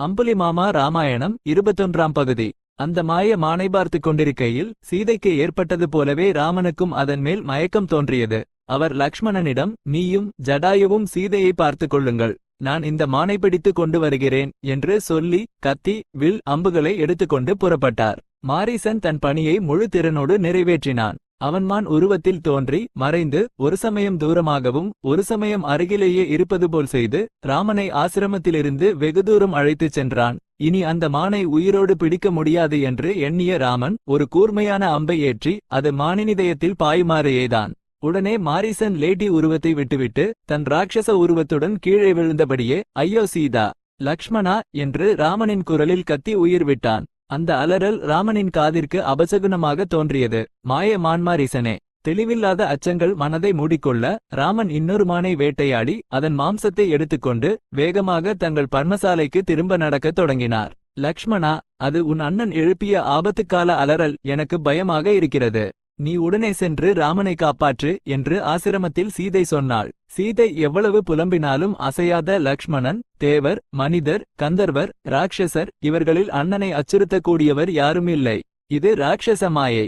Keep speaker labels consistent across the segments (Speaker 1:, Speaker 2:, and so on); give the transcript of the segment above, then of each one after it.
Speaker 1: அம்புலி மாமா ராமாயணம் இருபத்தொன்றாம் பகுதி. அந்த மாய மானை பார்த்துக் கொண்டிருக்கையில் சீதைக்கு ஏற்பட்டது போலவே ராமனுக்கும் அதன் மேல் மயக்கம் தோன்றியது. அவர் லக்ஷ்மணனிடம் நீயும் ஜடாயுவும் சீதையை பார்த்துக் கொள்ளுங்கள். நான் இந்த மானை பிடித்துக் கொண்டு வருகிறேன் என்று சொல்லி கத்தி வில் அம்புகளை எடுத்துக்கொண்டு புறப்பட்டார். மாரிசன் தன் பணியை முழு திறனோடு நிறைவேற்றினான். அவன்மான் உருவத்தில் தோன்றி மறைந்து ஒரு சமயம் தூரமாகவும் ஒரு சமயம் அருகிலேயே இருப்பது போல் செய்து ராமனை ஆசிரமத்திலிருந்து வெகு தூரம் அழைத்துச் சென்றான். இனி அந்த மானை உயிரோடு பிடிக்க முடியாது என்று எண்ணிய ராமன் ஒரு கூர்மையான அம்பை ஏற்றி அது மானினிதயத்தில் பாயுமாறு எய்தான். உடனே மாரிசன் லேடி உருவத்தை விட்டுவிட்டு தன் ராட்சச உருவத்துடன் கீழே விழுந்தபடியே ஐயோ சீதா லக்ஷ்மணா என்று ராமனின் குரலில் கத்தி உயிர் விட்டான். அந்த அலறல் ராமனின் காதிற்கு அபசகுனமாக தோன்றியது. மாய மான்மாரிசனே தெளிவில்லாத அச்சங்கள் மனதை மூடிக்கொள்ள ராமன் இன்னொரு மானை வேட்டையாடி அதன் மாம்சத்தை எடுத்துக்கொண்டு வேகமாக தங்கள் பர்மசாலைக்கு திரும்ப நடக்கத் தொடங்கினார். லக்ஷ்மணா அது உன் அண்ணன் எழுப்பிய ஆபத்துக்கால அலறல் எனக்கு பயமாக இருக்கிறது. நீ உடனே சென்று ராமனை காப்பாற்று என்று ஆசிரமத்தில் சீதை சொன்னாள். சீதை எவ்வளவு புலம்பினாலும் அசையாத லக்ஷ்மணன் தேவர் மனிதர் கந்தர்வர் ராட்சசர் இவர்களில் அண்ணனை அச்சுறுத்தக்கூடியவர் யாரும் இல்லை இது ராட்சச மாயை.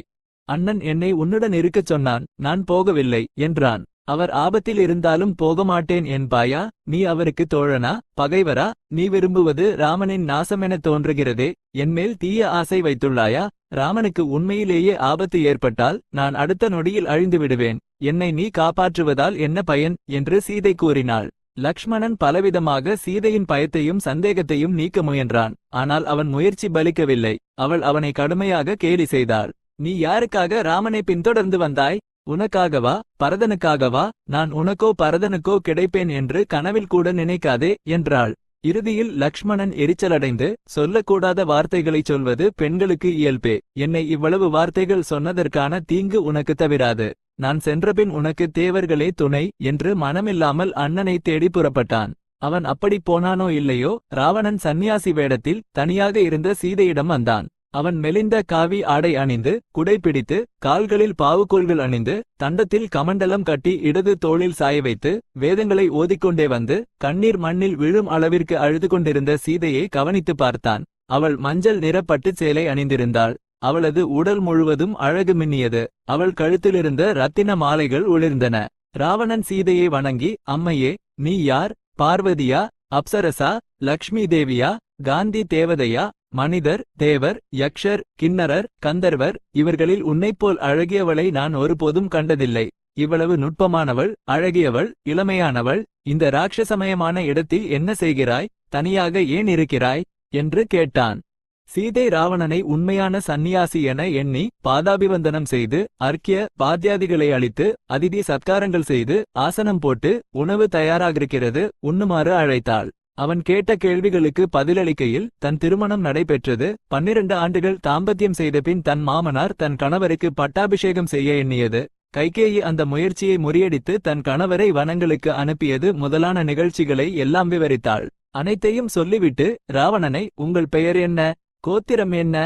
Speaker 1: அண்ணன் என்னை உன்னுடன் இருக்கச் சொன்னான் நான் போகவில்லை என்றான். அவர் ஆபத்தில் இருந்தாலும் போக மாட்டேன் என்பாயா? நீ அவருக்கு தோழனா? பகைவரா? நீ விரும்புவது ராமனின் நாசமெனத் தோன்றுகிறதே. என்மேல் தீய ஆசை வைத்துள்ளாயா? ராமனுக்கு உண்மையிலேயே ஆபத்து ஏற்பட்டால் நான் அடுத்த நொடியில் அழிந்து விடுவேன். என்னை நீ காப்பாற்றுவதால் என்ன பயன்? என்று சீதை கூறினாள். லக்ஷ்மணன் பலவிதமாக சீதையின் பயத்தையும் சந்தேகத்தையும் நீக்க முயன்றான். ஆனால் அவன் முயற்சி பலிக்கவில்லை. அவள் அவனை கடுமையாக கேலி செய்தாள். நீ யாருக்காக ராமனை பின்தொடர்ந்து வந்தாய்? உனக்காகவா? பரதனுக்காகவா? நான் உனக்கோ பரதனுக்கோ கிடைப்பேன் என்று கனவில் கூட நினைக்காதே என்றாள். இறுதியில் லக்ஷ்மணன் எரிச்சலடைந்து சொல்லக்கூடாத வார்த்தைகளைச் சொல்வது பெண்களுக்கு இயல்பே. என்னை இவ்வளவு வார்த்தைகள் சொன்னதற்கான தீங்கு உனக்கு தவிராது. நான் சென்றபின் உனக்கு தேவர்களே துணை என்று மனமில்லாமல் அண்ணனை தேடி புறப்பட்டான். அவன் அப்படி போனானோ இல்லையோ? ராவணன் சந்நியாசி வேடத்தில் தனியாக இருந்த சீதையிடம் வந்தான். அவன் மெலிந்த காவி ஆடை அணிந்து குடை பிடித்து கால்களில் பாவுக்கோள்கள் அணிந்து தண்டத்தில் கமண்டலம் கட்டி இடது தோளில் சாய வைத்து வேதங்களை ஓதிக்கொண்டே வந்து கண்ணீர் மண்ணில் விழும் அளவிற்கு அழுது கொண்டிருந்த சீதையை கவனித்து பார்த்தான். அவள் மஞ்சள் நிறப்பட்டு சேலை அணிந்திருந்தாள். அவளது உடல் முழுவதும் அழகு மின்னியது. அவள் கழுத்திலிருந்த ரத்தின மாலைகள் ஒளிர்ந்தன. ராவணன் சீதையை வணங்கி அம்மையே நீ யார்? பார்வதியா? அப்சரசா? லக்ஷ்மி தேவியா? காந்தி தேவதையா? மனிதர் தேவர் யக்ஷர் கிண்ணரர் கந்தர்வர் இவர்களில் உன்னைப்போல் அழகியவளை நான் ஒருபோதும் கண்டதில்லை. இவ்வளவு நுட்பமானவள் அழகியவள் இளமையானவள் இந்த ராட்சசமயமான இடத்தில் என்ன செய்கிறாய்? தனியாக ஏன் இருக்கிறாய்? என்று கேட்டான். சீதை ராவணனை உண்மையான சந்நியாசி என எண்ணி பாதாபிவந்தனம் செய்து அர்க்கிய பாத்தியாதிகளை அளித்து அதிதி சத்காரங்கள் செய்து ஆசனம் போட்டு உணவு தயாராகிருக்கிறது உண்ணுமாறு அழைத்தாள். அவன் கேட்ட கேள்விகளுக்கு பதிலளிக்கையில் தன் திருமணம் நடைபெற்றது. பன்னிரண்டு ஆண்டுகள் தாம்பத்தியம் செய்தபின் தன் மாமனார் தன் கணவருக்கு பட்டாபிஷேகம் செய்ய எண்ணியது. கைகேயி அந்த முயற்சியை முறியடித்து தன் கணவரை வனங்களுக்கு அனுப்பியது முதலான நிகழ்ச்சிகளை எல்லாம் விவரித்தாள். அனைத்தையும் சொல்லிவிட்டு ராவணனை உங்கள் பெயர் என்ன? கோத்திரம் என்ன?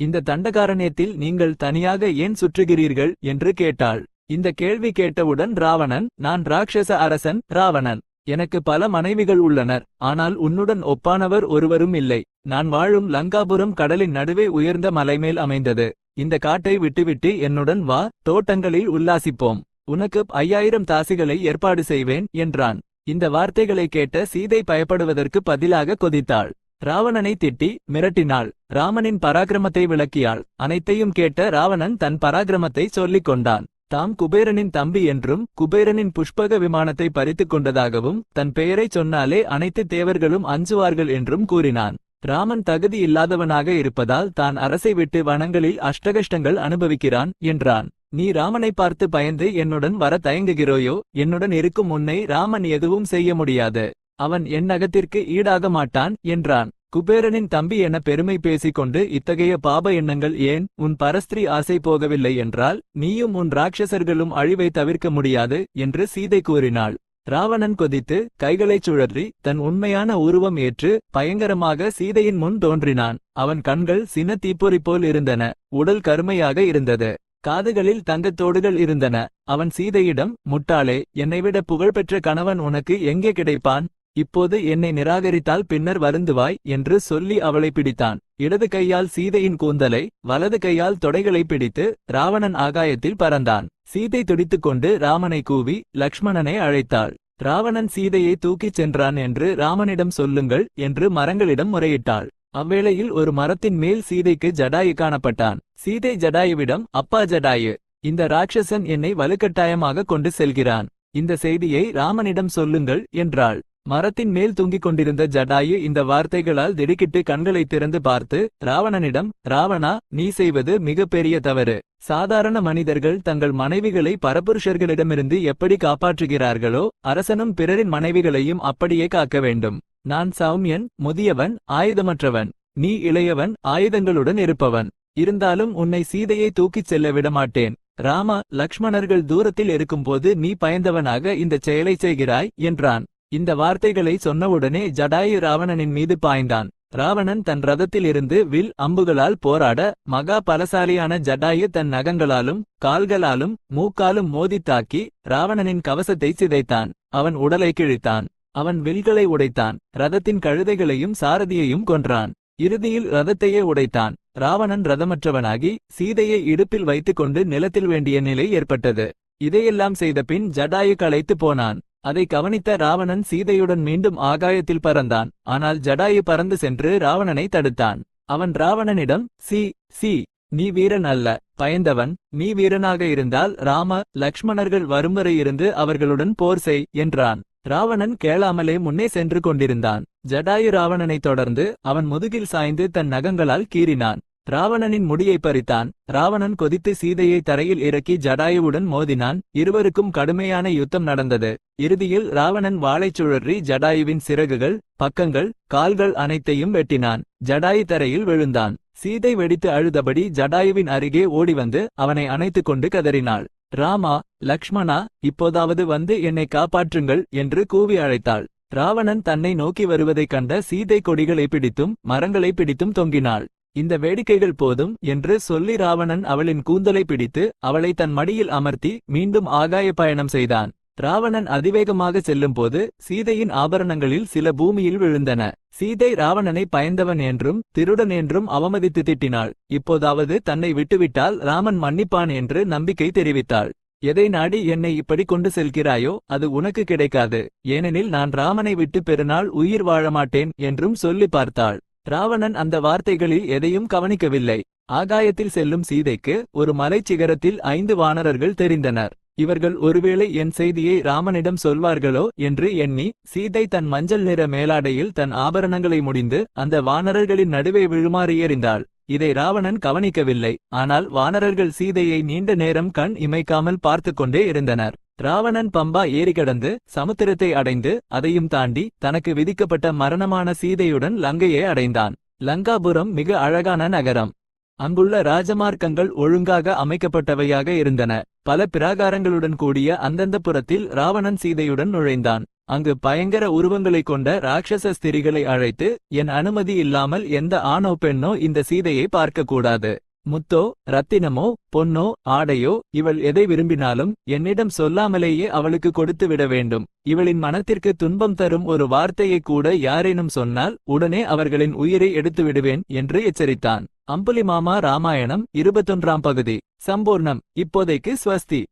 Speaker 1: இந்த தண்டகாரண்யத்தில் நீங்கள் தனியாக ஏன் சுற்றுகிறீர்கள்? என்று கேட்டாள். இந்த கேள்வி கேட்டவுடன் ராவணன் நான் ராட்சச அரசன் ராவணன். எனக்கு பல மனைவிகள் உள்ளனர் ஆனால் உன்னுடன் ஒப்பானவர் ஒருவரும் இல்லை. நான் வாழும் லங்காபுரம் கடலின் நடுவே உயர்ந்த மலைமேல் அமைந்தது. இந்த காட்டை விட்டுவிட்டு என்னுடன் வா தோட்டங்களில் உல்லாசிப்போம். உனக்கு ஐயாயிரம் தாசிகளை ஏற்பாடு செய்வேன் என்றான். இந்த வார்த்தைகளை கேட்ட சீதை பயப்படுவதற்கு பதிலாக கொதித்தாள். ராவணனை திட்டி மிரட்டினாள். ராமனின் பராக்கிரமத்தை விளக்கியாள். அனைத்தையும் கேட்ட ராவணன் தன் பராக்கிரமத்தை சொல்லிக் கொண்டான். தாம் குபேரனின் தம்பி என்றும் குபேரனின் புஷ்பக விமானத்தை பறித்துக் கொண்டதாகவும் தன் பெயரைச் சொன்னாலே அனைத்து தேவர்களும் அஞ்சுவார்கள் என்றும் கூறினான். ராமன் தகுதி இல்லாதவனாக இருப்பதால் தான் அரசை விட்டு வனங்களில் அஷ்டகஷ்டங்கள் அனுபவிக்கிறான் என்றான். நீ ராமனை பார்த்து பயந்து என்னுடன் வர தயங்குகிறோயோ என்னுடன் இருக்கும் உன்னை ராமன் எதுவும் செய்ய முடியாது. அவன் என் நகத்திற்கு ஈடாக மாட்டான் என்றான். குபேரனின் தம்பி என பெருமை பேசிக்கொண்டு இத்தகைய பாப எண்ணங்கள் ஏன்? உன் பரஸ்திரி ஆசை போகவில்லை என்றால் நீயும் உன் ராட்சசர்களும் அழிவை தவிர்க்க முடியாது என்று சீதை கூறினாள். ராவணன் கொதித்து கைகளைச் சுழற்றி தன் உண்மையான உருவம் ஏற்று பயங்கரமாக சீதையின் முன் தோன்றினான். அவன் கண்கள் சின தீப்பொறி போல் இருந்தன உடல் கருமையாக இருந்தது. காதுகளில் தங்கத்தோடுகள் இருந்தன. அவன் சீதையிடம் முட்டாளே என்னைவிட புகழ்பெற்ற கணவன் உனக்கு எங்கே கிடைப்பான்? இப்போது என்னை நிராகரித்தால் பின்னர் வருந்துவாய் என்று சொல்லி அவளை பிடித்தான். இடது கையால் சீதையின் கூந்தலை வலது கையால் தொடைகளை பிடித்து ராவணன் ஆகாயத்தில் பறந்தான். சீதை துடித்துக்கொண்டு ராமனை கூவி லக்ஷ்மணனை அழைத்தாள். ராவணன் சீதையை தூக்கிச் சென்றான் என்று ராமனிடம் சொல்லுங்கள் என்று மரங்களிடம் முறையிட்டாள். அவ்வேளையில் ஒரு மரத்தின் மேல் சீதைக்கு ஜடாயு காணப்பட்டான். சீதை ஜடாயுவிடம் அப்பா ஜடாயு இந்த ராட்சசன் என்னை வலுக்கட்டாயமாக கொண்டு செல்கிறான். இந்த செய்தியை ராமனிடம் சொல்லுங்கள் என்றாள். மரத்தின் மேல் தூங்கிக் கொண்டிருந்த ஜடாயு இந்த வார்த்தைகளால் திடுக்கிட்டு கண்களை திறந்து பார்த்து ராவணனிடம் ராவணா நீ செய்வது மிகப்பெரிய தவறு. சாதாரண மனிதர்கள் தங்கள் மனைவிகளை பரபுருஷர்களிடமிருந்து எப்படி காப்பாற்றுகிறார்களோ அரசனும் பிறரின் மனைவிகளையும் அப்படியே காக்க வேண்டும். நான் சௌமியன் முதியவன் ஆயுதமற்றவன். நீ இளையவன் ஆயுதங்களுடன் இருப்பவன். இருந்தாலும் உன்னை சீதையை தூக்கிச் செல்ல விடமாட்டேன் ராமா லக்ஷ்மணர்கள் தூரத்தில் இருக்கும்போது நீ பயந்தவனாக இந்தச் செயலைச் செய்கிறாய் என்றான். இந்த வார்த்தைகளை சொன்னவுடனே ஜடாயு ராவணனின் மீது பாய்ந்தான். ராவணன் தன் ரதத்தில் இருந்து வில் அம்புகளால் போராட மகா பலசாலியான ஜடாயு தன் நகங்களாலும் கால்களாலும் மூக்காலும் மோதித் தாக்கி ராவணனின் கவசத்தை சிதைத்தான். அவன் உடலை கிழித்தான். அவன் வில்களை உடைத்தான். ரதத்தின் கழுதைகளையும் சாரதியையும் கொன்றான். இறுதியில் ரதத்தையே உடைத்தான். ராவணன் ரதமற்றவனாகி சீதையை இடுப்பில் வைத்துக்கொண்டு நிலத்தில் வேண்டிய நிலை ஏற்பட்டது. இதையெல்லாம் செய்த பின் ஜடாயு களைத்து போனான். அதை கவனித்த ராவணன் சீதையுடன் மீண்டும் ஆகாயத்தில் பறந்தான். ஆனால் ஜடாயு பறந்து சென்று ராவணனை தடுத்தான். அவன் ராவணனிடம் சி சி நீ வீரன் அல்ல பயந்தவன் நீ வீரனாக இருந்தால் ராம லக்ஷ்மணர்கள் வரும் வரை இருந்து அவர்களுடன் போர் செய் என்றான். ராவணன் கேளாமலே முன்னே சென்று கொண்டிருந்தான். ஜடாயு ராவணனை தொடர்ந்து அவன் முதுகில் சாய்ந்து தன் நகங்களால் கீறினான். ராவணனின் முடியை பறித்தான். ராவணன் கொதித்து சீதையை தரையில் இறக்கி ஜடாயுவுடன் மோதினான். இருவருக்கும் கடுமையான யுத்தம் நடந்தது. இறுதியில் ராவணன் வாழைச் சுழறி ஜடாயுவின் சிறகுகள் பக்கங்கள் கால்கள் அனைத்தையும் வெட்டினான். ஜடாயு தரையில் விழுந்தான். சீதை வெடித்து அழுதபடி ஜடாயுவின் அருகே ஓடிவந்து அவனை அணைத்துக் கொண்டு கதறினாள். ராமா லக்ஷ்மணா இப்போதாவது வந்து என்னை காப்பாற்றுங்கள் என்று கூவி அழைத்தாள். ராவணன் தன்னை நோக்கி வருவதைக் கண்ட சீதை கொடிகளை பிடித்தும் மரங்களை பிடித்தும் தொங்கினாள். இந்த வேடிக்கைகள் போதும் என்று சொல்லி ராவணன் அவளின் கூந்தலை பிடித்து அவளை தன் மடியில் அமர்த்தி மீண்டும் ஆகாய பயணம் செய்தான். ராவணன் அதிவேகமாக செல்லும்போது சீதையின் ஆபரணங்களில் சில பூமியில் விழுந்தன. சீதை ராவணனை பயந்தவன் என்றும் திருடன் என்றும் அவமதித்து திட்டினாள். இப்போதாவது தன்னை விட்டுவிட்டால் ராமன் மன்னிப்பான் என்று நம்பிக்கை தெரிவித்தாள். எதை நாடி என்னை இப்படி கொண்டு செல்கிறாயோ அது உனக்கு கிடைக்காது. ஏனெனில் நான் ராமனை விட்டு பெருநாள் உயிர் வாழமாட்டேன் என்றும் சொல்லி பார்த்தாள். ராவணன் அந்த வார்த்தைகளில் எதையும் கவனிக்கவில்லை. ஆகாயத்தில் செல்லும் சீதைக்கு ஒரு மலைச் சிகரத்தில் ஐந்து வானரர்கள் தெரிந்தனர். இவர்கள் ஒருவேளை என் செய்தியை ராமனிடம் சொல்வார்களோ என்று எண்ணி சீதை தன் மஞ்சள் நிற மேலாடையில் தன் ஆபரணங்களை முடிந்து அந்த வானரர்களின் நடுவே விழுமாறு எறிந்தாள் இதை ராவணன் கவனிக்கவில்லை. ஆனால் வானரர்கள் சீதையை நீண்ட நேரம் கண் இமைக்காமல் பார்த்து கொண்டே இருந்தனர். ராவணன் பம்பா ஏறி கடந்து சமுத்திரத்தை அடைந்து அதையும் தாண்டி தனக்கு விதிக்கப்பட்ட மரணமான சீதையுடன் லங்கையை அடைந்தான். லங்காபுரம் மிக அழகான நகரம். அங்குள்ள ராஜமார்க்கங்கள் ஒழுங்காக அமைக்கப்பட்டவையாக இருந்தன. பல பிராகாரங்களுடன் கூடிய அந்தந்த புறத்தில் ராவணன் சீதையுடன் நுழைந்தான். அங்கு பயங்கர உருவங்களைக் கொண்ட ராட்சச ஸ்திரிகளை அழைத்து என் அனுமதி இல்லாமல் எந்த ஆணோ பெண்ணோ இந்த சீதையை பார்க்கக்கூடாது. முத்தோ ரத்தினமோ பொன்னோ ஆடையோ இவள் எதை விரும்பினாலும் என்னிடம் சொல்லாமலேயே அவளுக்கு கொடுத்து விட வேண்டும். இவளின் மனத்திற்கு துன்பம் தரும் ஒரு வார்த்தையை கூட யாரேனும் சொன்னால் உடனே அவர்களின் உயிரை எடுத்து விடுவேன் என்று எச்சரித்தான். அம்புலிமாமா ராமாயணம் இருபத்தொன்றாம் பகுதி. சம்பூர்ணம். இப்போதைக்கு ஸ்வஸ்தி.